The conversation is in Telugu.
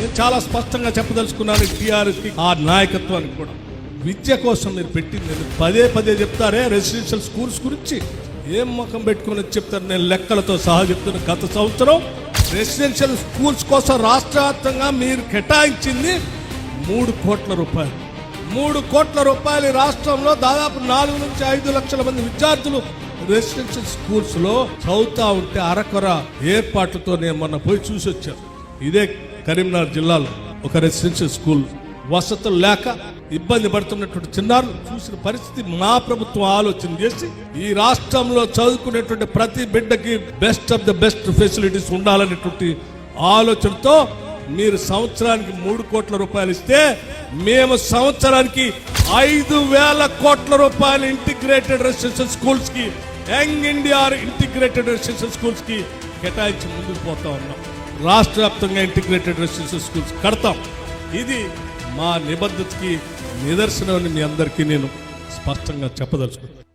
నేను చాలా స్పష్టంగా చెప్పదలుచుకున్నాను టీఆర్ఎస్కి ఆ నాయకత్వానికి కూడా. విద్య కోసం మీరు పెట్టింది నేను పదే పదే చెప్తారే రెసిడెన్షియల్ స్కూల్స్ గురించి ఏం ముఖం పెట్టుకుని చెప్తారు? నేను లెక్కలతో సహా చెప్తున్నా గత సంవత్సరం రెసిడెన్షియల్ స్కూల్స్ కోసం రాష్ట్ర వ్యాప్తంగా మీరు కేటాయించింది మూడు కోట్ల రూపాయలు. మూడు కోట్ల రూపాయలు రాష్ట్రంలో దాదాపు నాలుగు నుంచి ఐదు లక్షల మంది విద్యార్థులు రెసిడెన్షియల్ స్కూల్స్లో చదువుతా ఉంటే అరకొర ఏర్పాట్లతో నేను మొన్న పోయి చూసి వచ్చాను ఇదే కరీంనగర్ జిల్లాలో ఒక రెసిడెన్షియల్ స్కూల్ వసతులు లేక ఇబ్బంది పడుతున్నటువంటి చిన్నారులు చూసిన పరిస్థితి మా ప్రభుత్వం ఆలోచన చేసి ఈ రాష్ట్రంలో చదువుకునేటువంటి ప్రతి బిడ్డకి best of the best facilities ఉండాలనేటువంటి ఆలోచనతో మీరు సంవత్సరానికి మూడు కోట్ల రూపాయలు ఇస్తే మేము సంవత్సరానికి ఐదు వేల కోట్ల రూపాయలు ఇంటిగ్రేటెడ్ రెసిడెన్షియల్ స్కూల్స్కి యంగ్ ఇండియా ఇంటిగ్రేటెడ్ రెసిడెన్షియల్ స్కూల్స్కి కేటాయించి ముందుకు పోతా ఉన్నాం. రాష్ట్ర వ్యాప్తంగా ఇంటిగ్రేటెడ్ రెసిడెన్షియల్ స్కూల్స్ కడతాం. ఇది మా నిబద్ధతకి నిదర్శనం అని మీ అందరికీ నేను స్పష్టంగా చెప్పదలుచుకున్నాను